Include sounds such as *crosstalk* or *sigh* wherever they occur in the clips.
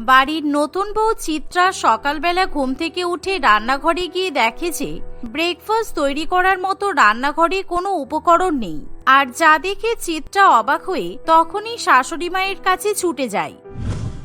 বাড়ির নতুন বউ চিত্রা সকালবেলা ঘুম থেকে উঠে রান্নাঘরে গিয়ে দেখে যে ব্রেকফাস্ট তৈরি করার মতো রান্নাঘরে কোনো উপকরণ নেই। আর যা দেখে চিত্রা অবাক হয়ে তখনই শাশুড়ি মায়ের কাছে ছুটে যায়।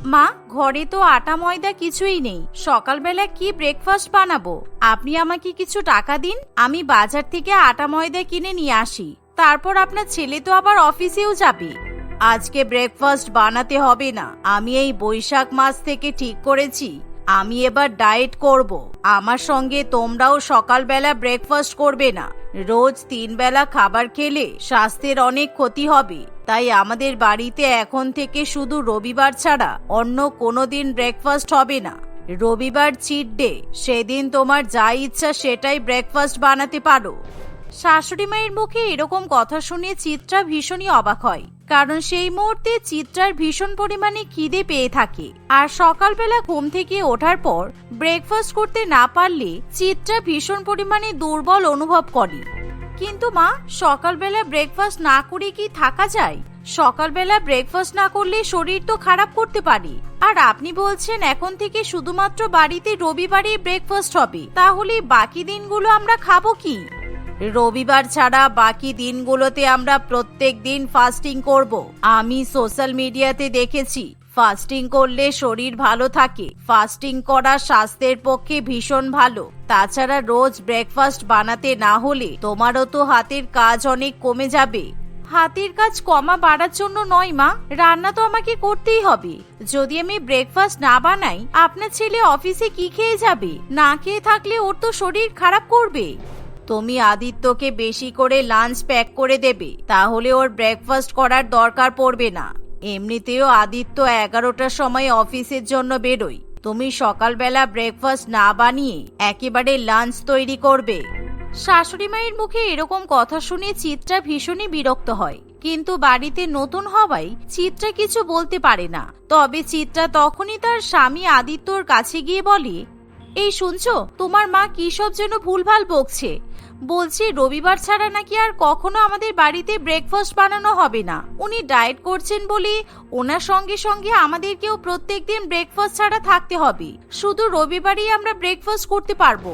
মা, ঘরে তো আটা ময়দা কিছুই নেই। সকালবেলা কি ব্রেকফাস্ট বানাবো? আপনি আমাকে কিছু টাকা দিন, আমি বাজার থেকে আটা ময়দা কিনে নিয়ে আসি। তারপর আপনার ছেলে তো আবার অফিসেও যাবে। আজকে ব্রেকফাস্ট বানাতে হবে না। আমি এই বৈশাখ মাস থেকে ঠিক করেছি। আমি এবার ডায়েট করব। আমার সঙ্গে তোমরাও সকালবেলা ব্রেকফাস্ট করবে না। রোজ তিন বেলা খাবার খেলে স্বাস্থ্যের অনেক ক্ষতি হবে। তাই আমাদের বাড়িতে এখন থেকে শুধু রবিবার ছাড়া অন্য কোনো দিন ব্রেকফাস্ট হবে না। রবিবার চিট ডে সেদিন তোমার যা ইচ্ছা সেটাই ব্রেকফাস্ট বানাতে পারো। শাশুড়ি মায়ের মুখে এরকম কথা শুনে চিত্রা ভীষণই অবাক হয়। কারণ সেই মুহূর্তে চিত্রার ভীষণ পরিমাণে খিদে পেয়ে থাকে। আর সকালবেলা ঘুম থেকে ওঠার পর ব্রেকফাস্ট করতে না পারলে চিত্রা ভীষণ পরিমাণে দুর্বল অনুভব করে। কিন্তু মা, সকালবেলা ব্রেকফাস্ট না করে কি থাকা যায়? সকালবেলা ব্রেকফাস্ট না করলে শরীর তো খারাপ করতে পারে। আর আপনি বলছেন এখন থেকে শুধুমাত্র বাড়িতে রবিবারে ব্রেকফাস্ট হবে। তাহলে বাকি দিনগুলো আমরা খাব কি? রবিবার ছাড়া বাকি দিনগুলোতে আমরা প্রত্যেক দিন ফাস্টিং করব। আমি সোশ্যাল মিডিয়াতে দেখেছি ফাস্টিং করলে শরীর ভালো থাকে। ফাস্টিং করা স্বাস্থ্যের পক্ষে ভীষণ ভালো। তাছাড়া রোজ ব্রেকফাস্ট বানাতে না হলে তোমারও তো হাতের কাজ অনেক কমে যাবে। হাতের কাজ কমা বাড়ার জন্য নয় মা, রান্না তো আমাকে করতেই হবে। যদি আমি ব্রেকফাস্ট না বানাই, আপনার ছেলে অফিসে কি খেয়ে যাবে? না খেয়ে থাকলে ওর তো শরীর খারাপ করবে। তুমি আদিত্যকে বেশি করে লাঞ্চ প্যাক করে দেবে, তাহলে ওর ব্রেকফাস্ট করার দরকার পড়বে না। এমনিতেও আদিত্য এগারোটার সময় অফিসের জন্য বেরোয়। তুমি সকালবেলা ব্রেকফাস্ট না বানিয়ে একেবারে লাঞ্চ তৈরি করবে। শাশুড়ি মায়ের মুখে এরকম কথা শুনে চিত্রা ভীষণই বিরক্ত হয়। কিন্তু বাড়িতে নতুন হওয়ায় চিত্রা কিছু বলতে পারে না। তবে চিত্রা তখনই তার স্বামী আদিত্যর কাছে গিয়ে বলে, এই শুনছো? তোমার মা কি সব যেন ভুলভাল বকছে? বলছি রবিবার ছাড়া নাকি আর কখনো আমাদের বাড়িতে ব্রেকফাস্ট বানানো হবে না। উনি ডায়েট করছেন বলে ওনার সঙ্গে সঙ্গে আমাদেরকেও প্রত্যেকদিন ব্রেকফাস্ট ছাড়া থাকতে হবে। শুধু রবিবারই আমরা ব্রেকফাস্ট করতে পারব।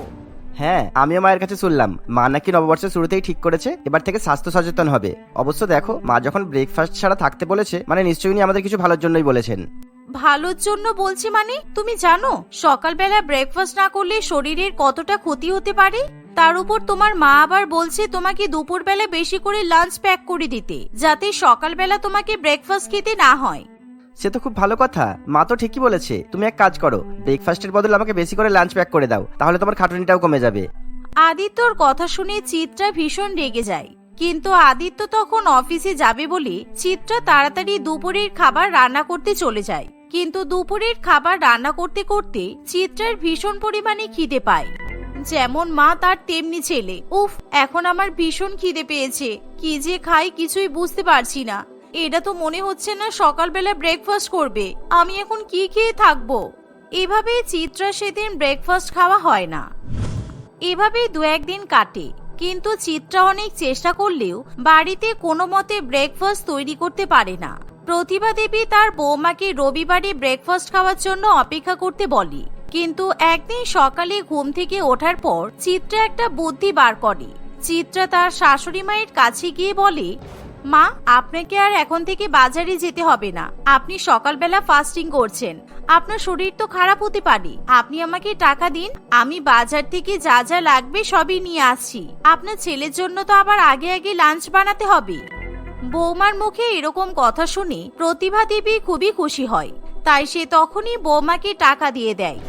হ্যাঁ আমিও মায়ের কাছে শুনলাম। মা নাকি নববর্ষের শুরুতেই ঠিক করেছে এবার থেকে স্বাস্থ্য সচেতন হবে। অবশ্য দেখো মা যখন ব্রেকফাস্ট ছাড়া থাকতে বলেছে মানে নিশ্চয়ই উনি আমাদের কিছু ভালোর জন্যই বলেছেন। ভালোর জন্য বলছি মানে তুমি জানো সকালবেলা ব্রেকফাস্ট না করলে শরীরের কতটা ক্ষতি হতে পারে? তার উপর তোমার মা আবার বলছে তোমাকে দুপুরবেলা বেশি করে লাঞ্চ প্যাক করে দিতে যাতে সকালবেলা তোমাকে ব্রেকফাস্ট খেতে না হয়। সে তো খুব ভালো কথা। মা তো ঠিকই বলেছে। তুমি এক কাজ করো ব্রেকফাস্টের বদলে আমাকে বেশি করে লাঞ্চ প্যাক করে দাও তাহলে তোমার খাটুনিটাও কমে যাবে। আদিত্যর কথা শুনে চিত্রা ভীষণ রেগে যায়। কিন্তু আদিত্য তখন অফিসে যাবে বলে চিত্রা তাড়াতাড়ি দুপুরের খাবার রান্না করতে চলে যায়। কিন্তু দুপুরের খাবার রান্না করতে করতে চিত্রার ভীষণ পরিমাণে খিদে পায়। যেমন মা তার তেমনি ছেলে। উফ, এখন আমার ভীষণ খিদে পেয়েছে। কি যে খাই কিছুই বুঝতে পারছি না। এটা তো মনে হচ্ছে না সকালবেলা ব্রেকফাস্ট করবে। আমি এখন কি খেয়ে থাকব? এভাবে চিত্রা সেদিন ব্রেকফাস্ট খাওয়া হয় না। এভাবেই দু একদিন কাটে। কিন্তু চিত্রা অনেক চেষ্টা করলেও বাড়িতে কোনো মতে ব্রেকফাস্ট তৈরি করতে পারে না। প্রতিভা দেবী তার বৌমাকে রবিবারে ব্রেকফাস্ট খাওয়ার জন্য অপেক্ষা করতে বলে। কিন্তু একদিন সকালে ঘুম থেকে ওঠার পর চিত্রা একটা বুদ্ধি বার করে। চিত্রা তার শাশুড়ি মায়ের কাছে গিয়ে বলে, মা, আপনাকে আর এখন থেকে বাজারে যেতে হবে না। আপনি সকালবেলা ফাস্টিং করছেন। আপনার শরীর তো খারাপ হতে পারে। আপনি আমাকে টাকা দিন। আমি বাজার থেকে যা যা লাগবে সবই নিয়ে আসছি। আপনার ছেলের জন্য তো আবার আগে আগে লাঞ্চ বানাতে হবে। বৌমার মুখে এরকম কথা শুনে প্রতিভা দেবী খুবই খুশি হয়। তাই সে তখনই বৌমাকে টাকা দিয়ে দেয়।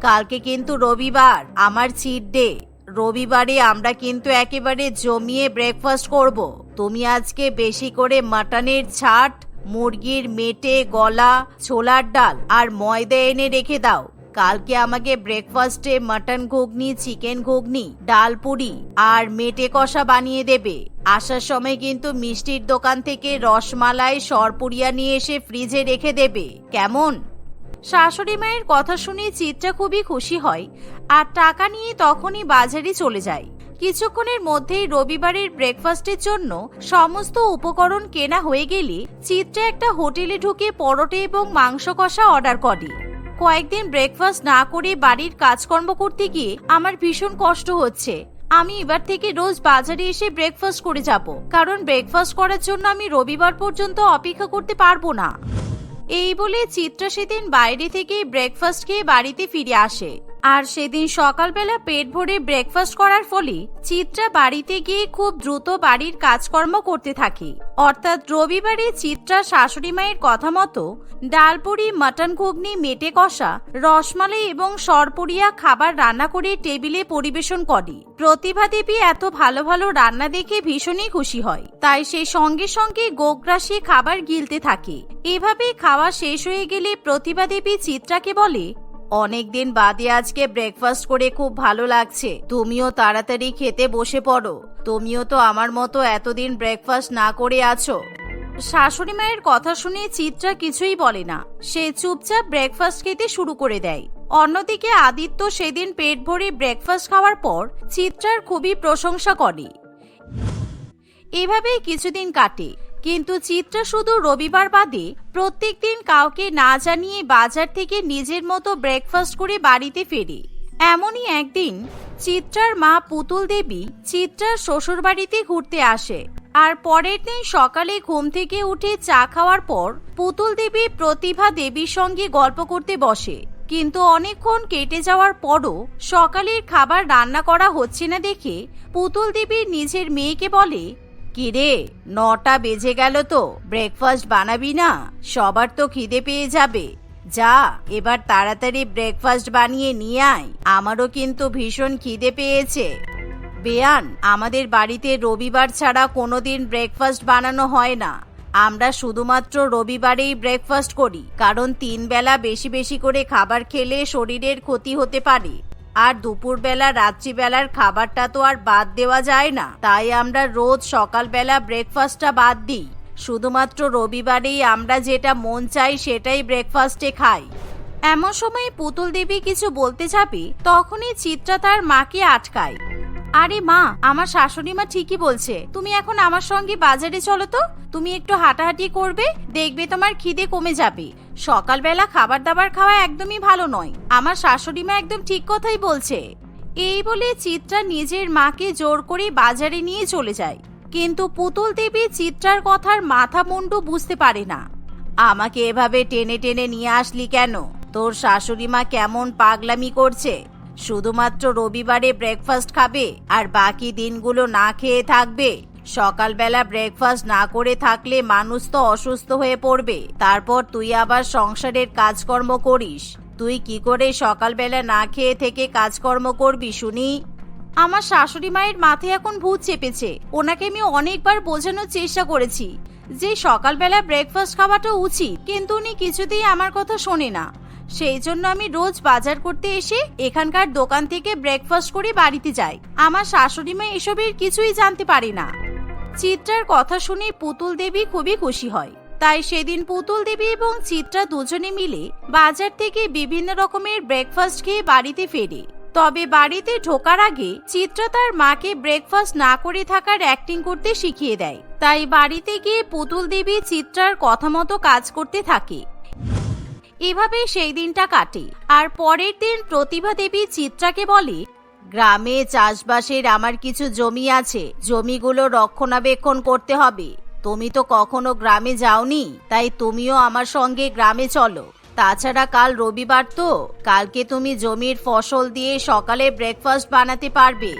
কালকে কিন্তু রবিবার, আমার চিট ডে রবিবারে আমরা কিন্তু একেবারে জমিয়ে ব্রেকফাস্ট করব। তুমি আজকে বেশি করে মাটনের ছাট, মুরগির মেটে, গলা, ছোলার ডাল আর ময়দা এনে রেখে দাও। কালকে আমাকে ব্রেকফাস্টে মাটন ঘুগনি চিকেন ঘুগনি, ডাল পুরি আর মেটে কষা বানিয়ে দেবে। আসার সময় কিন্তু মিষ্টির দোকান থেকে রসমালাই, সরপুরিয়া নিয়ে এসে ফ্রিজে রেখে দেবে। কেমন? শাশুড়ি মায়ের কথা শুনে চিত্রা খুবই খুশি হয় আর টাকা নিয়ে তখনই বাজারে চলে যায়। কিছুক্ষণের মধ্যেই রবিবারের ব্রেকফাস্টের জন্য সমস্ত উপকরণ কেনা হয়ে গেলে চিত্রা একটা হোটেলে ঢুকে পরোটে এবং মাংস কষা অর্ডার করে। কয়েকদিন ব্রেকফাস্ট না করে বাড়ির কাজকর্ম করতে গিয়ে আমার ভীষণ কষ্ট হচ্ছে। আমি এবার থেকে রোজ বাজারে এসে ব্রেকফাস্ট করে যাব, কারণ ব্রেকফাস্ট করার জন্য আমি রবিবার পর্যন্ত অপেক্ষা করতে পারব না। এই বলে চিত্রা সেদিন বাইরে থেকে ব্রেকফাস্ট খেয়ে বাড়িতে ফিরে আসে। আর সেদিন সকালবেলা পেট ভরে ব্রেকফাস্ট করার ফলে চিত্রা বাড়িতে গিয়ে খুব দ্রুত বাড়ির কাজকর্ম করতে থাকে। অর্থাৎ রবিবারে চিত্রা শাশুড়ি মায়ের কথা মতো ডালপুরি, মাটন ঘুগনি, মেটে কষা, রসমালাই এবং সরপুরিয়া খাবার রান্না করে টেবিলে পরিবেশন করে। প্রতিভা দেবী এত ভালো ভালো রান্না দেখে ভীষণই খুশি হয়। তাই সে সঙ্গে সঙ্গে গোগ্রাসে খাবার গিলতে থাকে। এভাবে খাওয়া শেষ হয়ে গেলে প্রতিভা দেবী চিত্রাকে বলে অনেকদিন বাদে আজকে ব্রেকফাস্ট করে খুব ভালো লাগছে। তুমিও তাড়াতাড়ি খেতে বসে পড়ো। তুমিও তো আমার মতো এতদিন ব্রেকফাস্ট না করে আছো। শাশুড়ি মায়ের কথা শুনে চিত্রা কিছুই বলে না। সে চুপচাপ ব্রেকফাস্ট খেতে শুরু করে দেয়। অন্যদিকে আদিত্য সেদিন পেট ভরে ব্রেকফাস্ট খাওয়ার পর চিত্রার খুবই প্রশংসা করে। এভাবেই কিছুদিন কাটে। কিন্তু চিত্রা শুধু রবিবার বাদে প্রত্যেক দিন কাউকে না জানিয়ে বাজার থেকে নিজের মতো ব্রেকফাস্ট করে বাড়িতে ফেরে। এমনই একদিন চিত্রার মা পুতুল দেবী চিত্রার শ্বশুর বাড়িতে ঘুরতে আসে আর পরের দিন সকালে ঘুম থেকে উঠে চা খাওয়ার পর পুতুল দেবী প্রতিভা দেবীর সঙ্গে গল্প করতে বসে। কিন্তু অনেকক্ষণ কেটে যাওয়ার পরও সকালের খাবার রান্না করা হচ্ছে না দেখে পুতুল দেবী নিজের মেয়েকে বলে কিরে নটা বেজে গেল তো ব্রেকফাস্ট বানাবি না? সবার তো খিদে পেয়ে যাবে। যা, এবার তাড়াতাড়ি ব্রেকফাস্ট বানিয়ে নিয়ে আয়, আমারও কিন্তু ভীষণ খিদে পেয়েছে। বেয়ান, আমাদের বাড়িতে রবিবার ছাড়া কোনোদিন ব্রেকফাস্ট বানানো হয় না। আমরা শুধুমাত্র রবিবারেই ব্রেকফাস্ট করি, কারণ তিন বেলা বেশি বেশি করে খাবার খেলে শরীরের ক্ষতি হতে পারে। আর দুপুরবেলা, রাত্রিবেলার খাবারটা তো আর বাদ দেওয়া যায় না। তাই আমরা রোজ সকালবেলা ব্রেকফাস্টটা বাদ দিই। শুধুমাত্র রবিবারেই আমরা যেটা মন চাই সেটাই ব্রেকফাস্টে খাই। এমন সময় পুতুল দেবী কিছু বলতে চাপি, তখনই চিত্রা তার মাকে আটকায়। আরে মা, আমার শাশুড়ি মা ঠিকই বলছে। তুমি এখন আমার সঙ্গে বাজারে চলো তো। তুমি একটু হাঁটাহাঁটি করবে, দেখবে তোমার খিদে কমে যাবে। সকালবেলা খাবার দাবার খাওয়া একদমই ভালো নয়। আমার শাশুড়ি মা একদম ঠিক কথাই বলছে। এই বলে চিত্রা নিজের মাকে জোর করে বাজারে নিয়ে চলে যায়। কিন্তু পুতুল দেবী চিত্রার কথার মাথা মুন্ডু বুঝতে পারে না। আমাকে এভাবে টেনে টেনে নিয়ে আসলি কেন? তোর শাশুড়ি মা কেমন পাগলামি করছে। শুধুমাত্র রবিবারে ব্রেকফাস্ট খাবে আর বাকি দিনগুলো না খেয়ে থাকবে। সকালবেলা ব্রেকফাস্ট না করে থাকলে মানুষ তো অসুস্থ হয়ে পড়বে। তারপর তুই আবার সংসারের কাজকর্ম করিস। তুই কি করে সকালবেলা না খেয়ে থেকে কাজকর্ম করবি শুনি? আমার শাশুড়ি মায়ের মাথায় এখন ভূত চেপেছে। ওনাকে আমি অনেকবার বোঝানোর চেষ্টা করেছি যে সকালবেলা ব্রেকফাস্ট খাওয়াটা উচিত, কিন্তু উনি কিছুতেই আমার কথা শোনে না। সেই জন্য আমি রোজ বাজার করতে এসে এখানকার দোকান থেকে ব্রেকফাস্ট করে বাড়িতে যাই। আমার শাশুড়ি মা এসবের কিছুই জানতে পারে না। চিত্রার কথা শুনে পুতুল দেবী খুবই খুশি হয়। তাই সেদিন পুতুল দেবী এবং চিত্রা দুজনে মিলে বাজার থেকে বিভিন্ন রকমের ব্রেকফাস্ট খেয়ে বাড়িতে ফেরে। তবে বাড়িতে ঢোকার আগে চিত্রা তার মাকে ব্রেকফাস্ট না করে থাকার অ্যাক্টিং করতে শিখিয়ে দেয়। তাই বাড়িতে গিয়ে পুতুল দেবী চিত্রার কথা মতো কাজ করতে থাকে। এভাবে সেই দিনটা কাটে। আর পরের দিন প্রতিভা দেবী চিত্রাকে বলে, গ্রামে চাষবাসের আমার কিছু জমি আছে, জমিগুলো রক্ষণাবেক্ষণ করতে হবে। তুমি তো কখনো গ্রামে যাওনি, তাই তুমিও আমার সঙ্গে গ্রামে চলো। তাছাড়া কাল রবিবার তো, কালকে তুমি জমির ফসল দিয়ে সকালে ব্রেকফাস্ট বানাতে পারবে।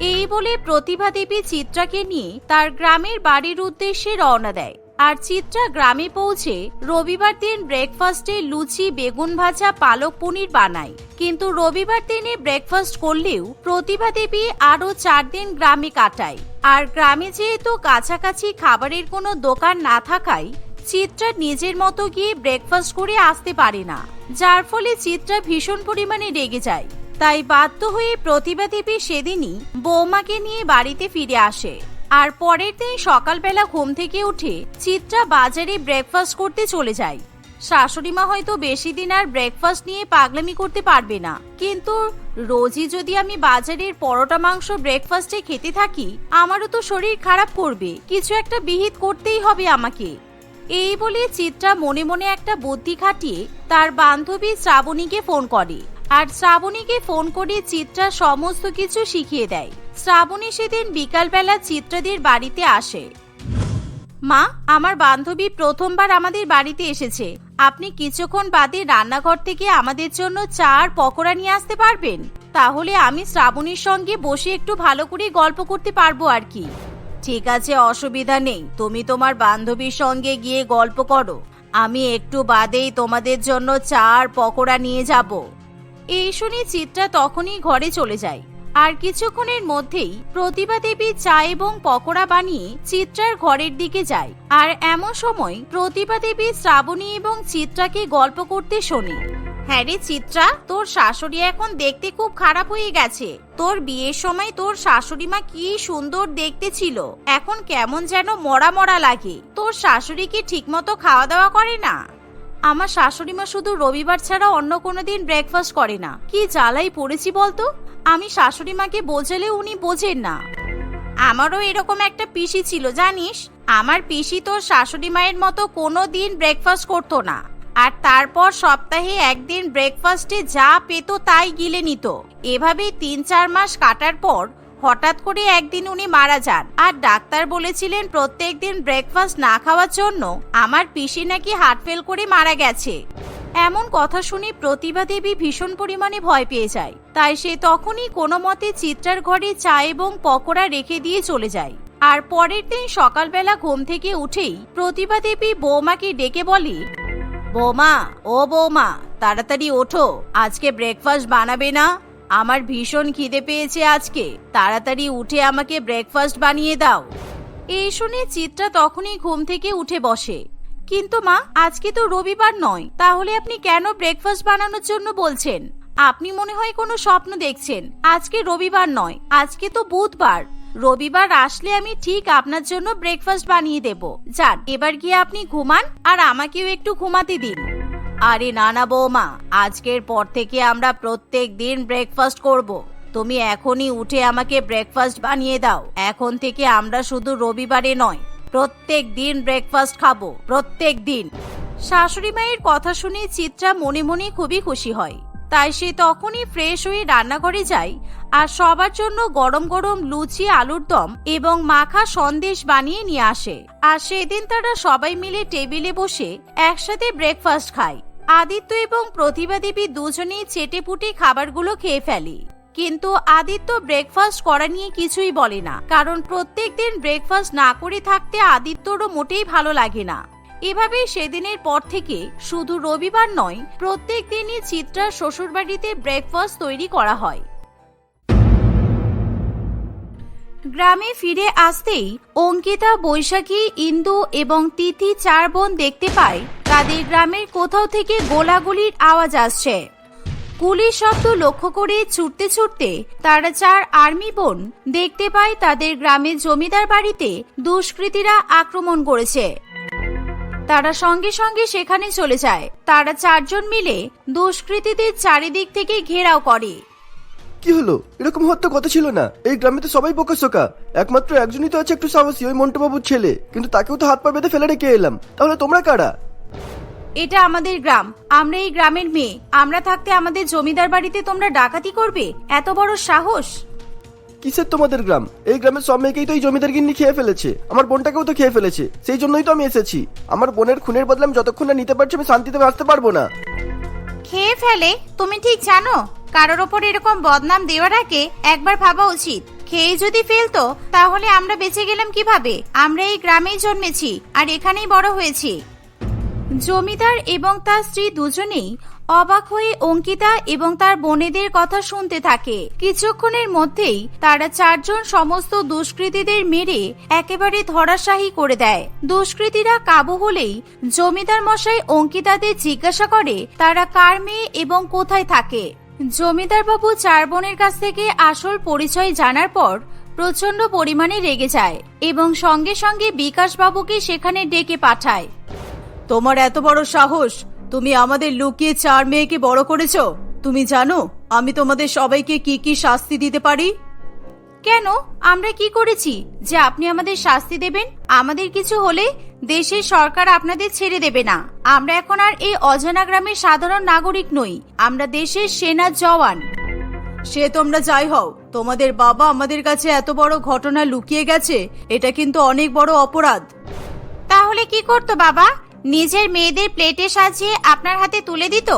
এই বলে প্রতিভা দেবী চিত্রাকে নিয়ে তার গ্রামের বাড়ির উদ্দেশ্যে রওনা দেয়। আর চিত্রা গ্রামে পৌঁছে রবিবার দিন ব্রেকফাস্টে লুচি, বেগুন ভাজা, পালক পনির বানায়। কিন্তু রবিবার দিনে ব্রেকফাস্ট করলেও প্রতিভা দেবী আরও চার দিন গ্রামে কাটায়। আর গ্রামে যেহেতু কাছাকাছি খাবারের কোনো দোকান না থাকায় চিত্রা নিজের মতো গিয়ে ব্রেকফাস্ট করে আসতে পারে না। যার ফলে চিত্রা ভীষণ পরিমাণে রেগে যায়। তাই বাধ্য হয়ে প্রতিভা দেবী সেদিনই বৌমাকে নিয়ে বাড়িতে ফিরে আসে। আর পরের দিন সকালবেলা ঘুম থেকে উঠে চিত্রা বাজারে ব্রেকফাস্ট করতে চলে যায়। শাশুড়িমা হয়তো বেশি দিন আর ব্রেকফাস্ট নিয়ে পাগলামি করতে পারবে না। কিন্তু রোজই যদি আমি বাজারের পরোটা মাংস ব্রেকফাস্টে খেতে থাকি, আমারও তো শরীর খারাপ করবে। কিছু একটা বিহিত করতেই হবে আমাকে। এই বলে চিত্রা মনে মনে একটা বুদ্ধি খাটিয়ে তার বান্ধবী শ্রাবণীকে ফোন করে। আর শ্রাবণীকে ফোন করে চিত্রা সমস্ত কিছু শিখিয়ে দেয়। শ্রাবণী সেদিন বিকালবেলা চিত্রাদের বাড়িতে আসে। মা, আমার বান্ধবী প্রথমবার আমাদের বাড়িতে এসেছে। আপনি কিছুক্ষণ বাদে রান্নাঘর থেকে আমাদের জন্য চা আর পকোড়া নিয়ে আসতে পারবেন? তাহলে আমি শ্রাবণীর সঙ্গে বসে একটু ভালো করে গল্প করতে পারব আর কি। ঠিক আছে, অসুবিধা নেই। তুমি তোমার বান্ধবীর সঙ্গে গিয়ে গল্প করো। আমি একটু বাদেই তোমাদের জন্য চা আর পকোড়া নিয়ে যাব। এই শুনে চিত্রা তখনই ঘরে চলে যায়। আর কিছুক্ষণের মধ্যেই প্রতিভা দেবী চা এবং পকোড়া বানিয়ে চিত্রার ঘরের দিকে যায়। আর এমন সময় প্রতিভা দেবী শ্রাবণী এবং চিত্রাকে গল্প করতে শোনে। হ্যাঁ রে চিত্রা, তোর শাশুড়ি এখন দেখতে খুব খারাপ হয়ে গেছে। তোর বিয়ের সময় তোর শাশুড়ি মা কি সুন্দর দেখতে ছিল। এখন কেমন যেন মরা মরা লাগে। তোর শাশুড়ি কি ঠিকমতো খাওয়া দাওয়া করে না? আমার শাশুড়ি মা শুধু রবিবার ছাড়া অন্য কোনো দিন ব্রেকফাস্ট করে না। কি জ্বালাই পড়েছি বলতো? আমি শাশুড়ি মাকে বোঝালে উনি বোঝেন না। আমারও এরকম একটা পিসি ছিল, জানিস? আমার পিসি তোর শাশুড়ি মায়ের মতো কোনো দিন ব্রেকফাস্ট করতো না। আর তারপর সপ্তাহে একদিন ব্রেকফাস্টে যা পেতো তাই গিলে নিত। এভাবে তিন চার মাস কাটার পর হঠাৎ করে একদিন উনি মারা যান। আর ডাক্তার বলেছিলেন প্রত্যেক দিন ব্রেকফাস্ট না খাওয়ার জন্য আমার পিসি নাকি হার্ট ফেল করে মারা গেছে। এমন কথা শুনে প্রতিভা দেবী ভীষণ পরিমাণে ভয় পেয়ে যায়। তাই সে তখনই কোনো মতে চিত্রার ঘরে চা এবং পকোড়া রেখে দিয়ে চলে যায়। আর পরের দিন সকালবেলা ঘুম থেকে উঠেই প্রতিভা দেবী বৌমাকে ডেকে বলে, বৌমা, ও বৌমা, তাড়াতাড়ি ওঠো। আজকে ব্রেকফাস্ট বানাবে না। আমার ভীষণ খিদে পেয়েছে আজকে। তাড়াতাড়ি উঠে আমাকে ব্রেকফাস্ট বানিয়ে দাও। এই শুনে চিত্রা তখনই ঘুম থেকে উঠে বসে। কিন্তু মা, আজকে তো রবিবার নয়। তাহলে আপনি কেন ব্রেকফাস্ট বানানোর জন্য বলছেন? আপনি মনে হয় কোনো স্বপ্ন দেখছেন। আজকে রবিবার নয়, আজকে তো বুধবার। রবিবার আসলে আমি ঠিক আপনার জন্য ব্রেকফাস্ট বানিয়ে দেব। যান, এবার গিয়ে আপনি ঘুমান আর আমাকেও একটু ঘুমাতে দিন। আরে না না বৌমা, আজকের পর থেকে আমরা প্রত্যেক দিন ব্রেকফাস্ট করব। তুমি এখনই উঠে আমাকে ব্রেকফাস্ট বানিয়ে দাও। এখন থেকে আমরা শুধু রবিবারে নয় প্রত্যেক দিন ব্রেকফাস্ট খাব, প্রত্যেক দিন। শাশুড়ি মায়ের কথা শুনে চিত্রা মনে মনে খুবই খুশি হয়। তাই সে তখনই ফ্রেশ হয়ে রান্নাঘরে যায় আর সবার জন্য গরম গরম লুচি, আলুর দম এবং মাখা সন্দেশ বানিয়ে নিয়ে আসে। আর সেদিন তারা সবাই মিলে টেবিলে বসে একসাথে ব্রেকফাস্ট খায়। আদিত্য এবং প্রতিভা দেবী দুজনেই চেটে পুটে খাবারগুলো খেয়ে ফেলে। কিন্তু আদিত্য ব্রেকফাস্ট করা নিয়ে কিছুই বলে না। কারণ প্রত্যেক দিন ব্রেকফাস্ট না করে থাকতে আদিত্যরও মোটেই ভালো লাগে না। এভাবেই সেদিনের পর থেকে শুধু রবিবার নয়, প্রত্যেক দিনই চিত্রার শ্বশুরবাড়িতে ব্রেকফাস্ট তৈরি করা হয়। গ্রামে ফিরে আসতেই অঙ্কিতা, বৈশাখী, ইন্দু এবং তিথি চার বোন দেখতে পায়, তাদের গ্রামের কোথাও থেকে গোলাগুলির আওয়াজ আসছে। গুলির শব্দ লক্ষ্য করে ছুটতে ছুটতে তারা চার আর্মি বোন দেখতে পায় তাদের গ্রামের জমিদার বাড়িতে দুষ্কৃতীরা আক্রমণ করেছে। তারা সঙ্গে সঙ্গে সেখানে চলে যায়। তারা চারজন মিলে দুষ্কৃতীদের চারিদিক থেকে ঘেরাও করে। কি হলো? এরকম হওয়ার তো কথা ছিল না। এই গ্রামে তো সবাই বোকা শোকা একমাত্র একজনই তো আছে একটু সাহসী, ওই মন্টুবাবুর ছেলে। কিন্তু তাকেও তো হাত পা বেঁধে ফেলে রেখে এলাম। তাহলে তোমরা কারা? এটা আমাদের গ্রাম। আমরা এই গ্রামের মেয়ে। আমরা থাকতে আমাদের জমিদার বাড়িতে তোমরা ডাকাতি করবে? এত বড় সাহস? কিসের তোমাদের গ্রাম? এই গ্রামের সব মেয়েকেই তো এই জমিদার গিন্নি খেয়ে ফেলেছে। আমার বোনটাকেও তো খেয়ে ফেলেছে। সেই জন্যই তো আমি এসেছি। আমার বোনের খুনের বদলে আমি যতক্ষণ না নিতে পারছি আমি শান্তিতে বাঁচতে পারব না। খেয়ে ফেলে? তুমি ঠিক জানো? কারোর ওপর এরকম বদনাম দেওয়ার আগে একবার ভাবা উচিত। খেয়ে যদি ফেলতো তাহলে আমরা বেঁচে গেলাম কীভাবে? আমরা এই গ্রামেই জন্মেছি আর এখানেই বড় হয়েছি। জমিদার এবং তার স্ত্রী দুজনেই অবাক হয়ে অঙ্কিতা এবং তার বোনেদের কথা শুনতে থাকে। কিছুক্ষণের মধ্যেই তারা চারজন সমস্ত দুষ্কৃতীদের মেরে একেবারে ধরাশাহী করে দেয়। দুষ্কৃতীরা কাবু হলেই জমিদার মশাই অঙ্কিতাদের জিজ্ঞাসা করে, তারা কার মেয়ে এবং কোথায় থাকে? জমিদার বাবু চার বোনের কাছ থেকে আসল পরিচয় জানার পর প্রচণ্ড পরিমাণে রেগে যায় এবং সঙ্গে সঙ্গে বিকাশ বাবুকে সেখানে ডেকে পাঠায়। তোমার এত বড় সাহস? তুমি আমাদের লুকিয়ে চার মেয়েকে বড় করেছ? তুমি জানো আমি তোমাদের সবাইকে কি কি শাস্তি দিতে পারি? কেন? আমরা কি করেছি? যে আপনি আমাদের শাস্তি দেবেন আমাদের কিছু হলে দেশের সরকার আপনাদের ছেড়ে দেবে না। আমরা এখন আর এই অজানা গ্রামের সাধারণ নাগরিক নই আমরা দেশের সেনা জওয়ান। সে তোমরা যাই হও তোমাদের বাবা আমাদের কাছে এত বড় ঘটনা লুকিয়ে গেছে এটা কিন্তু অনেক বড় অপরাধ। তাহলে কি করতো বাবা? নিজের মেয়েদের প্লেটে সাজিয়ে আপনার হাতে তুলে দিত,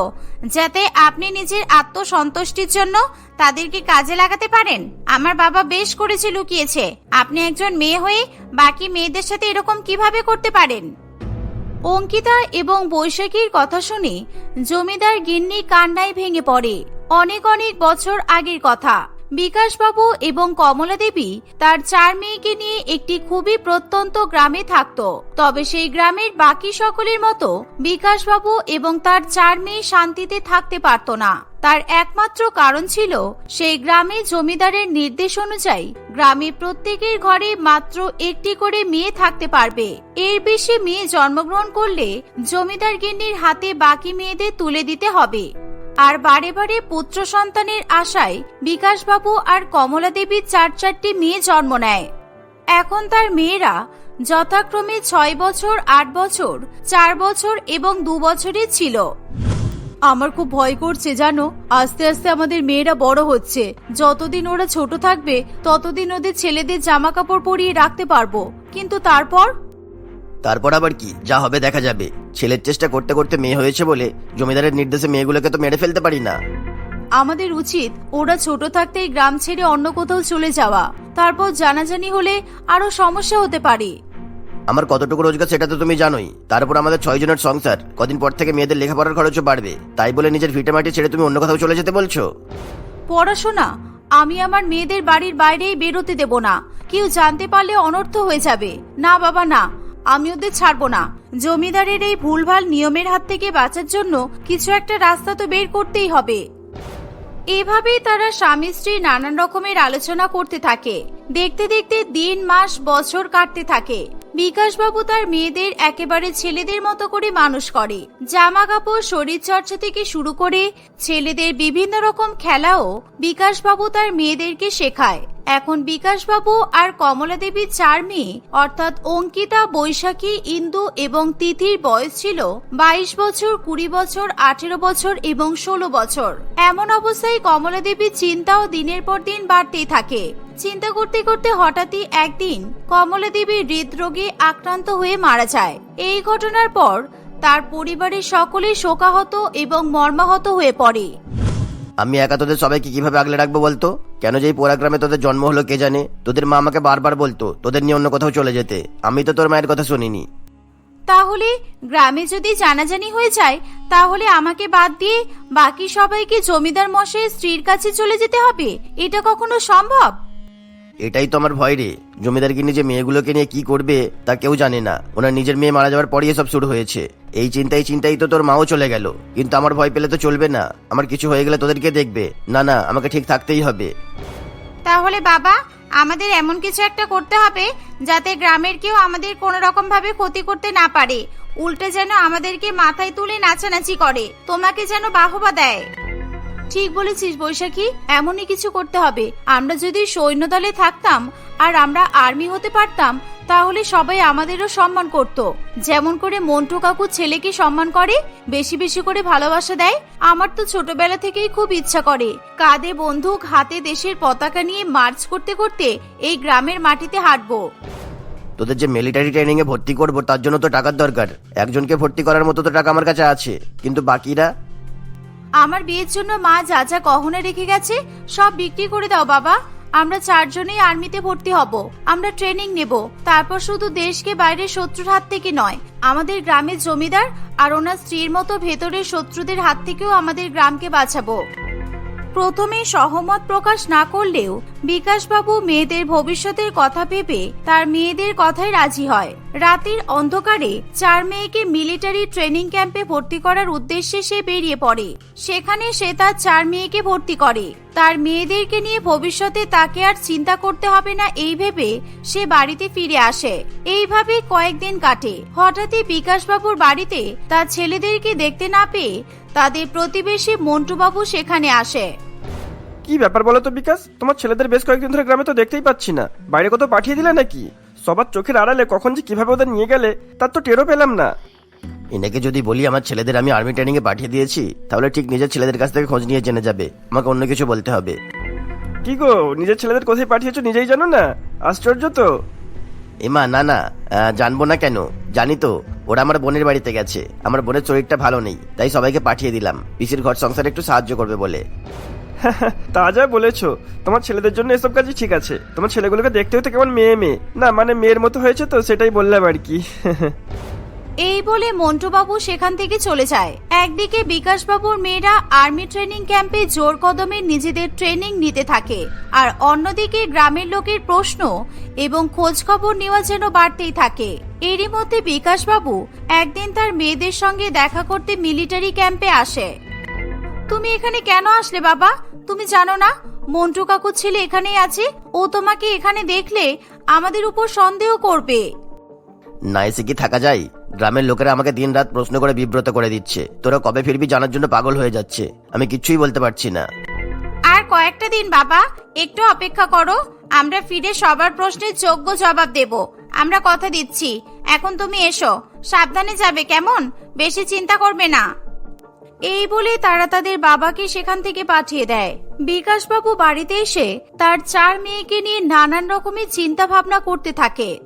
যাতে আপনি নিজের আত্মসন্তুষ্টির জন্য তাদেরকে কাজে লাগাতে পারেন? আমার বাবা বেশ করেছে লুকিয়েছে। আপনি একজন মেয়ে হয়ে বাকি মেয়েদের সাথে এরকম কীভাবে করতে পারেন? অঙ্কিতা এবং বৈশাখীর কথা শুনে জমিদার গিন্নি কান্নায় ভেঙে পড়ে। অনেক অনেক বছর আগের কথা। বিকাশবাবু এবং কমলা দেবী তার চার মেয়েকে নিয়ে একটি খুবই প্রত্যন্ত গ্রামে থাকত। তবে সেই গ্রামের বাকি সকলের মতো বিকাশবাবু এবং তার চার মেয়ে শান্তিতে থাকতে পারত না। তার একমাত্র কারণ ছিল সেই গ্রামে জমিদারের নির্দেশ অনুযায়ী গ্রামে প্রত্যেকের ঘরে মাত্র একটি করে মেয়ে থাকতে পারবে। এর বেশি মেয়ে জন্মগ্রহণ করলে জমিদার গিন্নির হাতে বাকি মেয়েদের তুলে দিতে হবে। আর বারে বারে পুত্র সন্তানের আশায় বিকাশবাবু আর কমলা দেবীর চার চারটি মেয়ে জন্ম নেয়। এখন তার মেয়েরা যথাক্রমে ছয় বছর, আট বছর, চার বছর এবং দু বছরই ছিল। আমার খুব ভয় করছে, জানো? আস্তে আস্তে আমাদের মেয়েরা বড় হচ্ছে। যতদিন ওরা ছোট থাকবে, ততদিন ওদের ছেলেদের জামা কাপড় পরিয়ে রাখতে পারব। কিন্তু তারপর? তারপর আবার কি? যা হবে দেখা যাবে। ছেলের চেষ্টা করতে করতে মেয়ে হয়েছে বলে জমিদারের নির্দেশে মেয়েগুলোকে তো মেরে ফেলতে পারি না। আমাদের উচিত ওরা ছোট থাকতে গ্রাম ছেড়ে অন্য কোথাও চলে যাওয়া। তারপর জানাজানি হলে আরও সমস্যা হতে পারে। আমার কতটুকু রোজগার সেটা তো তুমি জানোই। তারপর আমাদের ছয় জনের সংসার। কদিন পর থেকে মেয়েদের লেখাপড়ার খরচও বাড়বে। তাই বলে নিজের ভিটে মাটি ছেড়ে তুমি অন্য কোথাও চলে যেতে বলছো? পড়াশোনা। আমি আমার মেয়েদের বাড়ির বাইরেই বেরোতে দেব না। কেউ জানতে পারলে অনর্থ হয়ে যাবে। না বাবা না। আমি ওদের ছাড়বো না। জমিদারের এই ভুলভাল নিয়মের হাত থেকে বাঁচার জন্য কিছু একটা রাস্তা তো বের করতেই হবে। এভাবেই তারা স্বামী, স্ত্রী নানান রকমের আলোচনা করতে থাকে। দেখতে দেখতে দিন, মাস, বছর কাটতে থাকে। বিকাশবাবু তার মেয়েদের একেবারে ছেলেদের মতো করে মানুষ করে। জামা কাপড় শরীর চর্চা থেকে শুরু করে ছেলেদের বিভিন্ন রকম খেলাও বিকাশবাবু তার মেয়েদেরকে শেখায়। এখন বিকাশবাবু আর কমলা দেবীর চার মেয়ে, অর্থাৎ অঙ্কিতা, বৈশাখী, ইন্দু এবং তিথির বয়স ছিল বাইশ বছর, কুড়ি বছর, আঠেরো বছর এবং ষোলো বছর। এমন অবস্থায় কমলা দেবীর চিন্তাও দিনের পর দিন বাড়তেই থাকে। চিন্তা করতে করতে হঠাৎই একদিন কমলা দেবী হৃদরোগে আক্রান্ত হয়ে মারা যায়। এই ঘটনার পর তার পরিবারের সকলে শোকাহত এবং মর্মাহত হয়ে পড়ে। আমি একা তোদের সবাইকে কীভাবে আগলে রাখব বলতো? কেন যে এই পোড়া গ্রামে তোদের জন্ম হলো কে জানে? তোদের মা আমাকে বারবার বলতো, তোদের নিয়ে অন্য কোথাও চলে যেতে। আমি তো তোর মায়ের কথা শুনিনি। তাহলে গ্রামে যদি জানাজানি হয়ে যায়, তাহলে আমাকে বাদ দিয়ে বাকি সবাইকে জমিদার মশাই স্ত্রীর কাছে চলে যেতে হবে? এটা কখনো সম্ভব? এটাই তো আমার ভয় রে। জমিদার কিনে যে মেয়েগুলোকে নিয়ে কি করবে, তা কেউ জানে না। ওনার নিজের মেয়ে মারা যাওয়ার পরই সব শুরু হয়েছে। এই চিন্তাই চিন্তাই তো তোর মাও চলে গেল। কিন্তু আমার ভয় পেলে তো চলবে না। আমার কিছু হয়ে গেলে তোদেরকে দেখবে। না না, আমাকে ঠিক থাকতেই হবে। তাহলে বাবা, আমাদের এমন কিছু একটা করতে হবে, যাতে গ্রামের কেউ আমাদের কোনো রকম ভাবে ক্ষতি করতে না পারে। উল্টে যেন আমাদেরকে মাথায় তুলে নাচানাচি করে। তোমাকে যেন বাহবা দেয়। ঠিক বলেছিস বৈশাখী, এমনই কিছু করতে হবে। আমরা যদি সৈন্যদলে থাকতাম আর আমরা আর্মি হতে পারতাম, তাহলে সবাই আমাদেরও সম্মান করত। যেমন করে মন্টু কাকু ছেলেকে সম্মান করে, বেশি বেশি করে ভালোবাসা দেয়, আমার তো ছোটবেলা থেকেই খুব ইচ্ছা করে। কাঁধে বন্দুক, হাতে দেশের পতাকা নিয়ে মার্চ করতে করতে এই গ্রামের মাটিতে হাঁটবো। তোদের যে মিলিটারি ট্রেনিং এ ভর্তি করব, তার জন্য তো টাকার দরকার। একজনকে ভর্তি করার মতো তো টাকা আমার কাছে আছে। কিন্তু বাকিরা? আমার বিয়ের জন্য মা যা যা গহনা রেখে গেছে, সব বিক্রি করে দাও বাবা। আমরা চারজনেই আর্মিতে ভর্তি হব। আমরা ট্রেনিং নেব। তারপর শুধু দেশকে বাইরের শত্রুর হাত থেকে নয়, আমাদের গ্রামের জমিদার আর ওনার স্ত্রীর মতো ভেতরের শত্রুদের হাত থেকেও আমাদের গ্রামকে বাঁচাবো। প্রথমে সহমত প্রকাশ না করলেও বিকাশবাবু মেয়েদের ভবিষ্যতের কথা ভেবে তার মেয়েদের কথায় রাজি হয়। রাতের অন্ধকারে চার মেয়েকে মিলিটারি ট্রেনিং ক্যাম্পে ভর্তি করার উদ্দেশ্যে সে বেরিয়ে পড়ে। সেখানে সে তার চার মেয়েকে ভর্তি করে। তার মেয়েদেরকে নিয়ে ভবিষ্যতে তাকে আর চিন্তা করতে হবে না এই ভেবে সে বাড়িতে ফিরে আসে। এইভাবে কয়েকদিন কাটে। হঠাৎই বিকাশবাবুর বাড়িতে তার ছেলেদেরকে দেখতে না পেয়ে তাদের প্রতিবেশী মন্টুবাবু সেখানে আসে। কি ব্যাপার বলো তো বিকাশ? তোমার ছেলেদের বেশ কয়েকদিন ধরে গ্রামে তো দেখতেই পাচ্ছি না। বাইরে কোথাও পাঠিয়ে দিলে নাকি? সবার চোখের আড়ালে কখন যে কীভাবে ওদের নিয়ে গেলে তার তো টেরও পেলাম না। এনাকে যদি বলি আমার ছেলেদের আমি আর্মি ট্রেনিং এ পাঠিয়ে দিয়েছি তাহলে ঠিক নিজের ছেলেদের কাছ থেকে খোঁজ নিয়ে জেনে যাবে। আমাকে অন্য কিছু বলতে হবে। কি গো নিজের ছেলেদের কোথায় পাঠিয়েছো নিজেই জানো না? আশ্চর্য তো। এমা না না আহ, জানব না কেন? জানি তো ওরা আমার বোনের বাড়িতে গেছে। আমার বোনের শরীরটা ভালো নেই তাই সবাইকে পাঠিয়ে দিলাম। পিসির ঘর সংসারে একটু সাহায্য করবে বলে। *laughs* তা যা বলেছ। তোমার ছেলেদের জন্য এসব কাজই ঠিক আছে। তোমার ছেলেগুলোকে দেখতে হতে কেমন মেয়ে মেয়ে। না মানে মেয়ের মতো হয়েছে তো, সেটাই বললাম আর কি। *laughs* এই বলে মন্টুবাবু সেখান থেকে চলে যায়। একদিকে বিকাশবাবুর মেয়েরা আর্মি ট্রেনিং ক্যাম্পে জোর কদমে নিজেদের ট্রেনিং নিতে থাকে। আর অন্যদিকে গ্রামের লোকের প্রশ্ন এবং খোঁজ খবর নেওয়া যেন বাড়তেই থাকে। এরই মধ্যে বিকাশবাবু একদিন তার মেয়েদের সঙ্গে দেখা করতে মিলিটারি ক্যাম্পে আসে। তুমি এখানে কেন আসলে বাবা? তুমি জানো না? মন্টু কাকুর ছেলে এখানেই আছে। ও তোমাকে এখানে দেখলে আমাদের উপর সন্দেহ করবে। না এসে কি থাকা যায়? গ্রামের লোকেরা আমাকে দিন রাত প্রশ্ন করে বিব্রত করে দিচ্ছে। তোরা কবে ফিরবি জানার জন্য পাগল হয়ে যাচ্ছে। আমি কিছুই বলতে পারছি না। আর কয়েকটা দিন বাবা। একটু অপেক্ষা করো। আমরা ফিরে সবার প্রশ্নের যোগ্য জবাব দেব। আমরা কথা দিচ্ছি। এখন তুমি এসো। সাবধানে যাবে কেমন? বেশি চিন্তা করবে না। এই বলে তারা তাদের বাবাকে সেখান থেকে পাঠিয়ে দেয়। বিকাশবাবু বাড়িতে এসে তার চার মেয়েকে নিয়ে নানান রকমের চিন্তা ভাবনা করতে থাকে।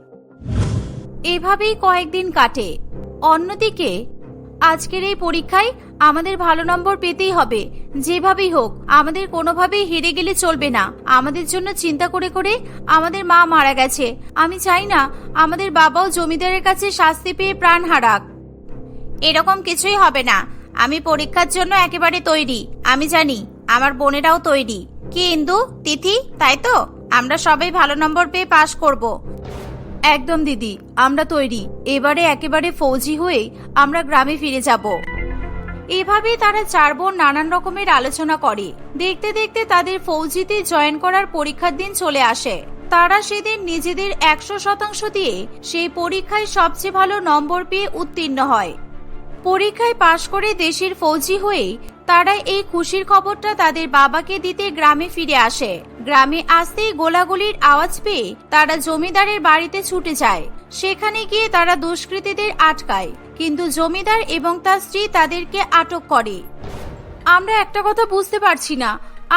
এভাবেই কয়েকদিন কাটে। অন্যদিকে, আজকের এই পরীক্ষায় আমাদের ভালো নম্বর পেতেই হবে। যেভাবেই হোক, আমাদের কোনোভাবেই হেরে গেলে চলবে না। আমাদের জন্য চিন্তা করে করে আমাদের মা মারা গেছে। আমি চাই না আমাদের বাবাও জমিদারের কাছে শাস্তি পেয়ে প্রাণ হারাক। এরকম কিছুই হবে না। আমি পরীক্ষার জন্য একেবারে তৈরি। আমি জানি, আমার বোনেরাও তৈরি। কি ইন্দু, তিথি, তাই তো? আমরা সবাই ভালো নম্বর পেয়ে পাশ করব। একদম দিদি, আমরা তৈরি। এবারে একেবারে ফৌজি হয়ে আমরা গ্রামে ফিরে যাব। এভাবেই তারা চার বোন নানান রকমের আলোচনা করে। দেখতে দেখতে তাদের ফৌজিতে জয়েন করার পরীক্ষার দিন চলে আসে। তারা সেদিন নিজেদের একশো শতাংশ দিয়ে সেই পরীক্ষায় সবচেয়ে ভালো নম্বর পেয়ে উত্তীর্ণ হয়। পরীক্ষায় পাশ করে দেশের ফৌজি হয়ে তারা এই খুশির খবরটা তাদের বাবাকে দিতে গ্রামে ফিরে আসে। গ্রামে আসতেই গোলাগুলির আওয়াজ পেয়ে তারা জমিদারের বাড়িতে ছুটে যায়। সেখানে গিয়ে তারা দুষ্কৃতীদের আটকায়, কিন্তু জমিদার এবং তার স্ত্রী তাদেরকে আটক করে। আমরা একটা কথা বুঝতে পারছি না,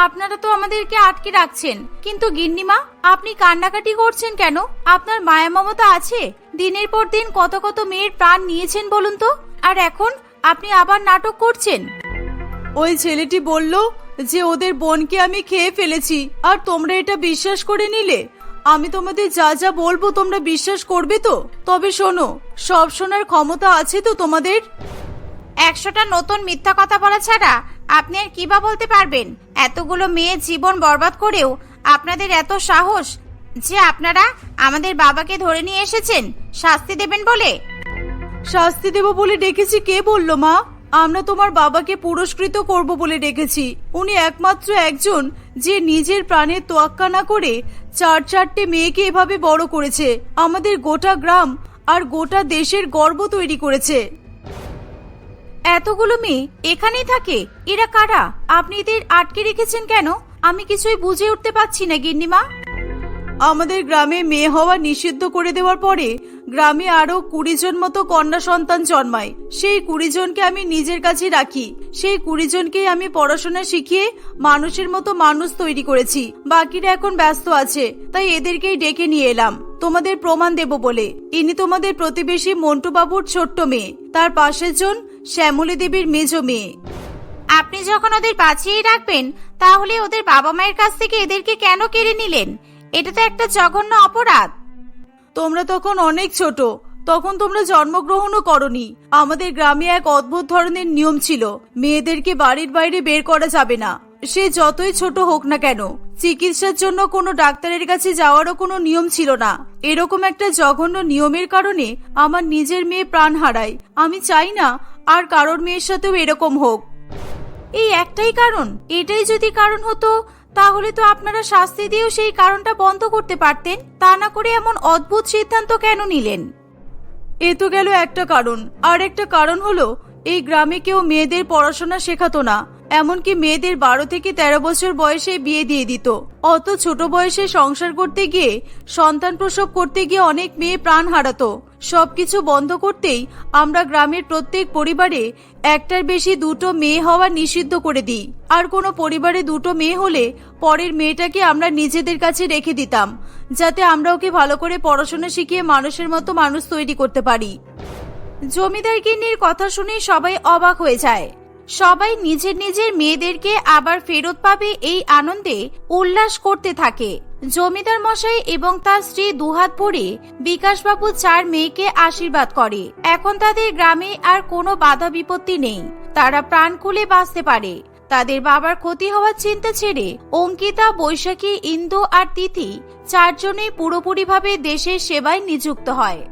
আপনারা তো আমাদেরকে আটকে রাখছেন। কিন্তু গিন্নিমা, আপনি কান্নাকাটি করছেন কেন? আপনার মায়া মমতা আছে? দিনের পর দিন কত কত মেয়ের প্রাণ নিয়েছেন বলুন তো? আর এখন আপনি আবার নাটক করছেন? ওই ছেলেটি বলল যে ওদের বোনকে আমি খেয়ে ফেলেছি আর তোমরা এটা বিশ্বাস করে নিলে? আমি তোমাদের যা যা বলব তোমরা বিশ্বাস করবে তো? তবে শোনো সব শোনার ক্ষমতা আছে তো তোমাদের? একশোটা নতুন মিথ্যা কথা বলা ছাড়া আপনি আর কি বা বলতে পারবেন? এতগুলো মেয়ে জীবন বরবাদ করেও আপনাদের এত সাহস যে আপনারা আমাদের বাবাকে ধরে নিয়ে এসেছেন শাস্তি দেবেন বলে? শাস্তি দেব বলে ডেকেছি, কে বলল মা? আমরা তোমার বাবাকে পুরস্কৃত করব বলে ডেকেছি। উনি একমাত্র একজন যে নিজের প্রাণের তোয়াক্কা না করে চার চারটে মেয়েকে এভাবে বড় করেছে। আমাদের গোটা গ্রাম আর গোটা দেশের গর্ব তৈরি করেছে। এতগুলো মেয়ে এখানেই থাকে? এরা কারা? আপনি এদের আটকে রেখেছেন কেন? আমি কিছুই বুঝে উঠতে পারছি না, গিন্নিমা। আমাদের গ্রামে মেয়ে হওয়া নিষিদ্ধ করে দেওয়ার পরে গ্রামে আরও কুড়ি জন মতো কন্যা সন্তান জন্মায়। সেই কুড়ি জনকে আমি নিজের কাছে রাখি। সেই কুড়ি জনকেই আমি পড়াশোনা শিখিয়ে মানুষের মতো মানুষ তৈরি করেছি। বাকিরা এখন ব্যস্ত আছে, তাই এদেরকেই ডেকে নিয়ে এলাম। তোমাদের প্রমাণ দেব বলে। ইনি তোমাদের প্রতিবেশী মন্টু বাবুর ছোট্ট মেয়ে। তার পাশের জন শ্যামলী দেবীর মেজ মেয়ে। আপনি যখন ওদের বাঁচিয়ে রাখবেন, তাহলে ওদের বাবা মায়ের কাছ থেকে এদেরকে কেন কেড়ে নিলেন? এটা তো একটা জঘন্য অপরাধ। তোমরা তখন অনেক ছোট। তখন তোমরা জন্মগ্রহণও করনি। আমাদের গ্রামে এক অদ্ভুত ধরনের নিয়ম ছিল, মেয়েদেরকে বাড়ির বাইরে বের করা যাবে না। সে যতই ছোট হোক না কেন, চিকিৎসার জন্য কোনো ডাক্তারের কাছে যাওয়ারও কোনো নিয়ম ছিল না। এরকম একটা জঘন্য নিয়মের কারণে আমার নিজের মেয়ে প্রাণ হারায়। আমি চাই না আর কারোর মেয়ের সাথেও এরকম হোক। এই একটাই কারণ? এটাই যদি কারণ হতো তাহলে তো আপনারা শাস্তি দিয়েও সেই কারণটা বন্ধ করতে পারতেন। তা না করে এমন অদ্ভুত সিদ্ধান্ত কেন নিলেন? এ তো গেল একটা কারণ। আর একটা কারণ হলো এই গ্রামে কেউ মেয়েদের পড়াশোনা শেখাতো না। এমনকি মেয়েদের বারো থেকে তেরো বছর বয়সে বিয়ে দিয়ে দিত। অত ছোট বয়সে সংসার করতে গিয়ে, সন্তান প্রসব করতে গিয়ে অনেক মেয়ে প্রাণ হারাতো। সবকিছু বন্ধ করতেই আমরা গ্রামের প্রত্যেক পরিবারে একটার বেশি দুটো মেয়ে হওয়া নিষিদ্ধ করে দিই। আর কোনো পরিবারে দুটো মেয়ে হলে পরের মেয়েটাকে আমরা নিজেদের কাছে রেখে দিতাম, যাতে আমরা ওকে ভালো করে পড়াশোনা শিখিয়ে মানুষের মতো মানুষ তৈরি করতে পারি। জমিদার গিন্নির কথা শুনে সবাই অবাক হয়ে যায়। সবাই নিজের নিজের মেয়েদেরকে আবার ফেরত পাবে এই আনন্দে উল্লাস করতে থাকে। জমিদার মশাই এবং তার স্ত্রী দুহাত ভরে বিকাশবাবু চার মেয়েকে আশীর্বাদ করে। এখন তাদের গ্রামে আর কোনো বাধা বিপত্তি নেই। তারা প্রাণ খুলে বাঁচতে পারে। তাদের বাবার ক্ষতি হওয়ার চিন্তা ছেড়ে অঙ্কিতা, বৈশাখী, ইন্দু আর তিথি চারজনেই পুরোপুরিভাবে দেশের সেবায় নিযুক্ত হয়।